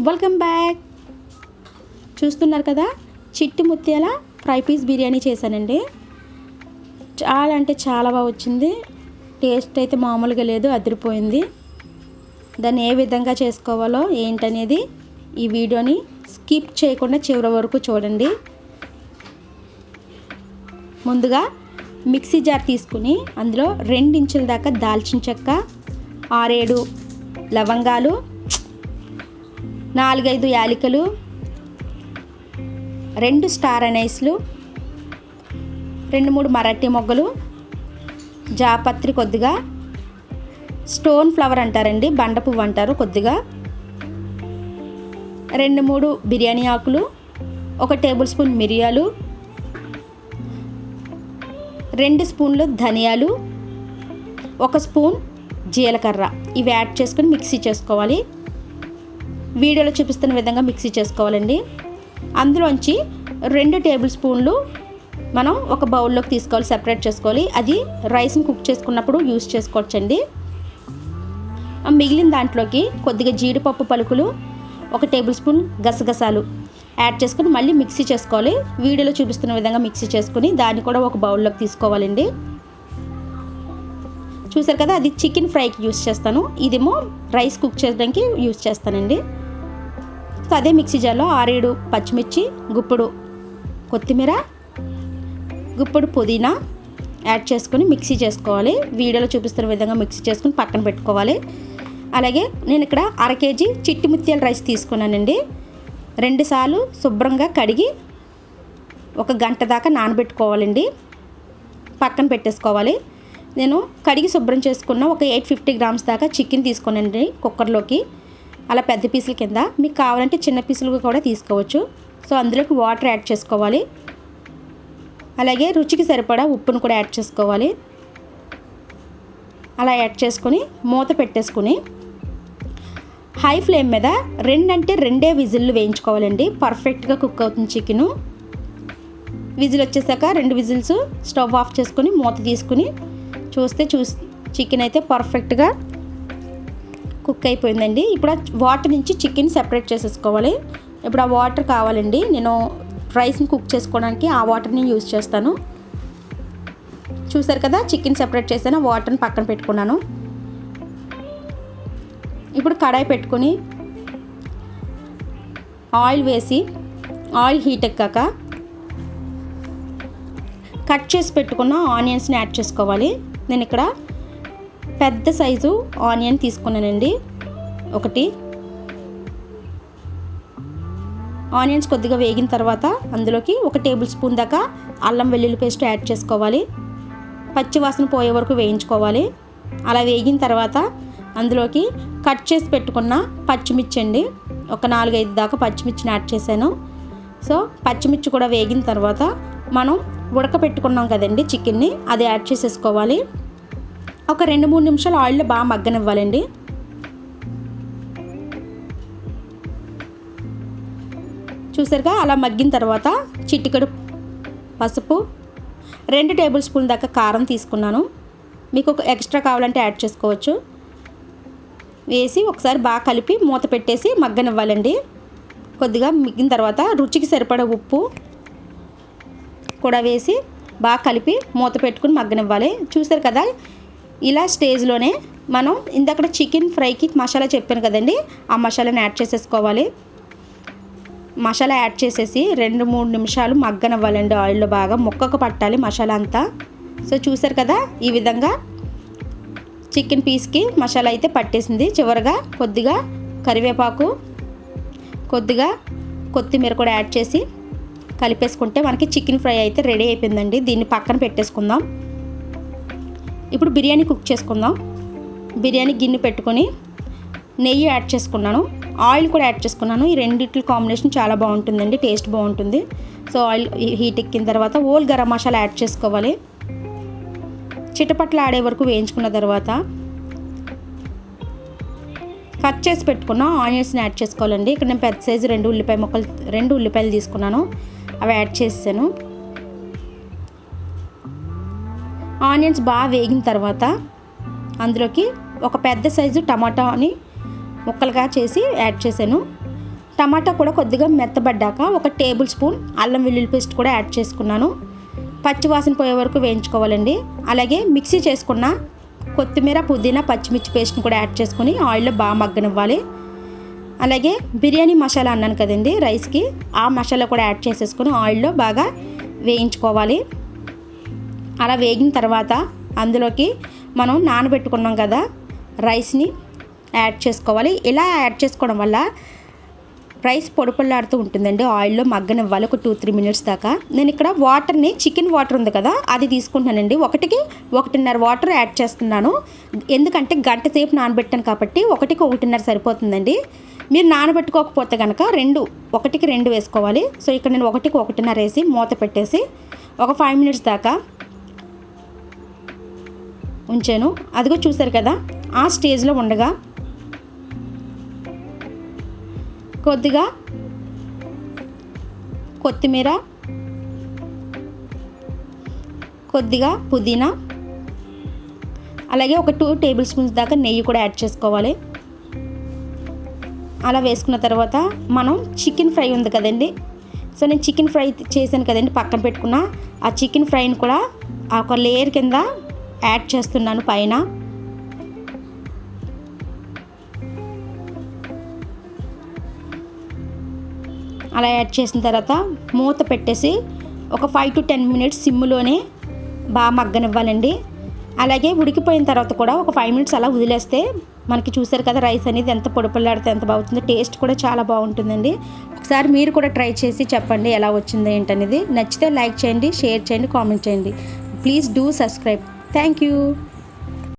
Welcome back చూస్తున్నారు కదా? చిట్టి ముత్యాల ఫ్రై పీస్ బిర్యానీ చేశానండి. చాలా అంటే చాలా బాగా వచ్చింది. టేస్ట్ అయితే మామూలుగా లేదు అదిరిపోయింది. దాన్ని ఏ విధంగా చేసుకోవాలో ఏంటనేది ఈ వీడియోని స్కిప్ చేయకుండా చివరి వరకు చూడండి. ముందుగా మిక్సీ జార్ తీసుకుని అందులో ఇంచుల దాకా దాల్చిన చెక్క ఆరేడు లవంగాలు నాలుగైదు యాలికలు రెండు స్టార్ అనైస్లు రెండు మూడు మరాఠీ మొగ్గలు జాపత్రి కొద్దిగా స్టోన్ ఫ్లవర్ అంటారండి బండ పువ్వు అంటారు కొద్దిగా రెండు మూడు బిర్యానీ ఆకులు ఒక టేబుల్ స్పూన్ మిరియాలు రెండు స్పూన్లు ధనియాలు ఒక స్పూన్ జీలకర్ర. ఇవి యాడ్ చేసుకొని మిక్సీ చేసుకోవాలి. వీడియోలో చూపిస్తున్న విధంగా మిక్సీ చేసుకోవాలండి. అందులోంచి రెండు టేబుల్ స్పూన్లు మనం ఒక బౌల్లోకి తీసుకోవాలి సెపరేట్ చేసుకోవాలి. అది రైస్ని కుక్ చేసుకున్నప్పుడు యూస్ చేసుకోవచ్చండి. మిగిలిన దాంట్లోకి కొద్దిగా జీడిపప్పు పలుకులు ఒక టేబుల్ స్పూన్ గసగసాలు యాడ్ చేసుకుని మళ్ళీ మిక్సీ చేసుకోవాలి. వీడియోలో చూపిస్తున్న విధంగా మిక్సీ చేసుకుని దాన్ని కూడా ఒక బౌల్లోకి తీసుకోవాలండి. చూసారు కదా అది చికెన్ ఫ్రైకి యూస్ చేస్తాను. ఇదేమో రైస్ కుక్ చేయడానికి యూస్ చేస్తానండి. సో అదే మిక్సీ జార్లో ఆరేడు పచ్చిమిర్చి గుప్పుడు కొత్తిమీర గుప్పుడు పుదీనా యాడ్ చేసుకొని మిక్సీ చేసుకోవాలి. వీడియోలో చూపిస్తున్న విధంగా మిక్సీ చేసుకుని పక్కన పెట్టుకోవాలి. అలాగే నేను ఇక్కడ అర కేజీ చిట్టి ముత్యాల రైస్ తీసుకున్నానండి. రెండుసార్లు శుభ్రంగా కడిగి ఒక గంట దాకా నానబెట్టుకోవాలండి. పక్కన పెట్టేసుకోవాలి. నేను కడిగి శుభ్రం చేసుకున్న ఒక ఎయిట్ ఫిఫ్టీ గ్రామ్స్ దాకా చికెన్ తీసుకోనండి కుక్కర్లోకి. అలా పెద్ద పీసుల కింద మీకు కావాలంటే చిన్న పీసులు కూడా తీసుకోవచ్చు. సో అందులోకి వాటర్ యాడ్ చేసుకోవాలి. అలాగే రుచికి సరిపడా ఉప్పును కూడా యాడ్ చేసుకోవాలి. అలా యాడ్ చేసుకొని మూత పెట్టేసుకుని హై ఫ్లేమ్ మీద రెండంటే రెండే విజిల్లు వేయించుకోవాలండి. పర్ఫెక్ట్గా కుక్ అవుతుంది చికెను. విజిల్ వచ్చేసాక రెండు విజిల్స్ స్టవ్ ఆఫ్ చేసుకొని మూత తీసుకుని చూస్తే చూసి చికెన్ అయితే పర్ఫెక్ట్గా కుక్ అయిపోయిందండి. ఇప్పుడు వాటర్ నుంచి చికెన్ సెపరేట్ చేసేసుకోవాలి. ఇప్పుడు ఆ వాటర్ కావాలండి. నేను రైస్ని కుక్ చేసుకోవడానికి ఆ వాటర్ని యూజ్ చేస్తాను. చూసారు కదా చికెన్ సెపరేట్ చేసాను వాటర్ని పక్కన పెట్టుకున్నాను. ఇప్పుడు కడాయి పెట్టుకొని ఆయిల్ వేసి ఆయిల్ హీట్ ఎక్కాక కట్ చేసి పెట్టుకున్న ఆనియన్స్ని యాడ్ చేసుకోవాలి. నేను ఇక్కడ పెద్ద సైజు ఆనియన్ తీసుకున్నానండి. ఒకటి. ఆనియన్స్ కొద్దిగా వేగిన తర్వాత అందులోకి ఒక టేబుల్ స్పూన్ దాకా అల్లం వెల్లుల్లి పేస్ట్ యాడ్ చేసుకోవాలి. పచ్చి వాసన పోయే వరకు వేయించుకోవాలి. అలా వేగిన తర్వాత అందులోకి కట్ చేసి పెట్టుకున్న పచ్చిమిర్చి అండి. ఒక నాలుగైదు దాకా పచ్చిమిర్చిని యాడ్ చేశాను. సో పచ్చిమిర్చి కూడా వేగిన తర్వాత మనం ఉడకపెట్టుకున్నాం కదండి చికెన్ని అది యాడ్ చేసేసుకోవాలి. ఒక రెండు మూడు నిమిషాలు ఆయిల్లో బాగా మగ్గనివ్వాలండి. చూసారుగా అలా మగ్గిన తర్వాత చిటికెడు పసుపు రెండు టేబుల్ స్పూన్ దాకా కారం తీసుకున్నాను. మీకు ఒక ఎక్స్ట్రా కావాలంటే యాడ్ చేసుకోవచ్చు. వేసి ఒకసారి బాగా కలిపి మూత పెట్టేసి మగ్గనివ్వాలండి. కొద్దిగా మిగిన తర్వాత రుచికి సరిపడ ఉప్పు కూడా వేసి బాగా కలిపి మూత పెట్టుకుని మగ్గనివ్వాలి. చూసారు కదా ఇలా స్టేజ్లోనే మనం ఇందక్కడ చికెన్ ఫ్రైకి మసాలా చెప్పాను కదండి ఆ మసాలాని యాడ్ చేసేసుకోవాలి. మసాలా యాడ్ చేసేసి రెండు మూడు నిమిషాలు మగ్గనివ్వాలండి ఆయిల్లో బాగా. ముక్కకు పట్టాలి మసాలా అంతా. సో చూసారు కదా ఈ విధంగా చికెన్ పీస్కి మసాలా అయితే పట్టేసింది. చివరిగా కొద్దిగా కరివేపాకు కొద్దిగా కొత్తిమీర కూడా యాడ్ చేసి కలిపేసుకుంటే మనకి చికెన్ ఫ్రై అయితే రెడీ అయిపోయిందండి. దీన్ని పక్కన పెట్టేసుకుందాం. ఇప్పుడు బిర్యానీ కుక్ చేసుకుందాం. బిర్యానీ గిన్నె పెట్టుకొని నెయ్యి యాడ్ చేసుకున్నాను. ఆయిల్ కూడా యాడ్ చేసుకున్నాను. ఈ రెండింటి కాంబినేషన్ చాలా బాగుంటుందండి టేస్ట్ బాగుంటుంది. సో ఆయిల్ హీట్ ఎక్కిన తర్వాత ఓల్ గరం మసాలా యాడ్ చేసుకోవాలి. చిటపట్లు ఆడే వరకు వేయించుకున్న తర్వాత కట్ చేసి పెట్టుకున్న ఆనియన్స్ని యాడ్ చేసుకోవాలండి. ఇక్కడ నేను పెద్ద సైజు రెండు ఉల్లిపాయ మొక్కలు రెండు ఉల్లిపాయలు తీసుకున్నాను. అవి యాడ్ చేసాను. ఆనియన్స్ బాగా వేగిన తర్వాత అందులోకి ఒక పెద్ద సైజు టమాటాని ముక్కలుగా చేసి యాడ్ చేశాను. టమాటా కూడా కొద్దిగా మెత్తబడ్డాక ఒక టేబుల్ స్పూన్ అల్లం వెల్లుల్లి పేస్ట్ కూడా యాడ్ చేసుకున్నాను. పచ్చివాసన పోయే వరకు వేయించుకోవాలండి. అలాగే మిక్సీ చేసుకున్న కొత్తిమీర పుదీనా పచ్చిమిర్చి పేస్ట్ని కూడా యాడ్ చేసుకుని ఆయిల్లో బాగా మగ్గనివ్వాలి. అలాగే బిర్యానీ మసాలా అన్నాను కదండి రైస్కి ఆ మసాలా కూడా యాడ్ చేసేసుకుని ఆయిల్లో బాగా వేయించుకోవాలి. అలా వేగిన తర్వాత అందులోకి మనం నానబెట్టుకున్నాం కదా రైస్ని యాడ్ చేసుకోవాలి. ఇలా యాడ్ చేసుకోవడం వల్ల రైస్ పొడిపొల్లాడుతూ ఉంటుందండి. ఆయిల్లో మగ్గనివ్వాలి ఒక టూ త్రీ మినిట్స్ దాకా. నేను ఇక్కడ వాటర్ని చికెన్ వాటర్ ఉంది కదా అది తీసుకుంటానండి ఒకటికి ఒకటిన్నర వాటర్ యాడ్ చేస్తున్నాను. ఎందుకంటే గంట సేపు నానబెట్టాను కాబట్టి ఒకటికి ఒకటిన్నర సరిపోతుందండి. మీరు నానబెట్టుకోకపోతే కనుక రెండు ఒకటికి రెండు వేసుకోవాలి. సో ఇక్కడ నేను ఒకటికి ఒకటిన్నర వేసి మూత పెట్టేసి ఒక ఫైవ్ మినిట్స్ దాకా ఉంచాను. అదిగో చూసారు కదా ఆ స్టేజ్లో ఉండగా కొద్దిగా కొత్తిమీర కొద్దిగా పుదీనా అలాగే ఒక టూ టేబుల్ స్పూన్స్ దాకా నెయ్యి కూడా యాడ్ చేసుకోవాలి. అలా వేసుకున్న తర్వాత మనం చికెన్ ఫ్రై ఉంది కదండి. సో నేను చికెన్ ఫ్రై చేశాను కదండి పక్కన పెట్టుకున్న. ఆ చికెన్ ఫ్రైని కూడా ఆ ఒక లేయర్ కింద యాడ్ చేస్తున్నాను పైన. అలా యాడ్ చేసిన తర్వాత మూత పెట్టేసి ఒక ఫైవ్ టు టెన్ మినిట్స్ సిమ్లోనే బాగా మగ్గనివ్వాలండి. అలాగే ఉడికిపోయిన తర్వాత కూడా ఒక ఫైవ్ మినిట్స్ అలా వదిలేస్తే మనకి చూసారు కదా రైస్ అనేది ఎంత పొడిపొల్లాడితే ఎంత బాగుంటుందో టేస్ట్ కూడా చాలా బాగుంటుందండి. ఒకసారి మీరు కూడా ట్రై చేసి చెప్పండి ఎలా వచ్చింది ఏంటనేది. నచ్చితే లైక్ చేయండి షేర్ చేయండి కామెంట్ చేయండి. Please do subscribe. Thank you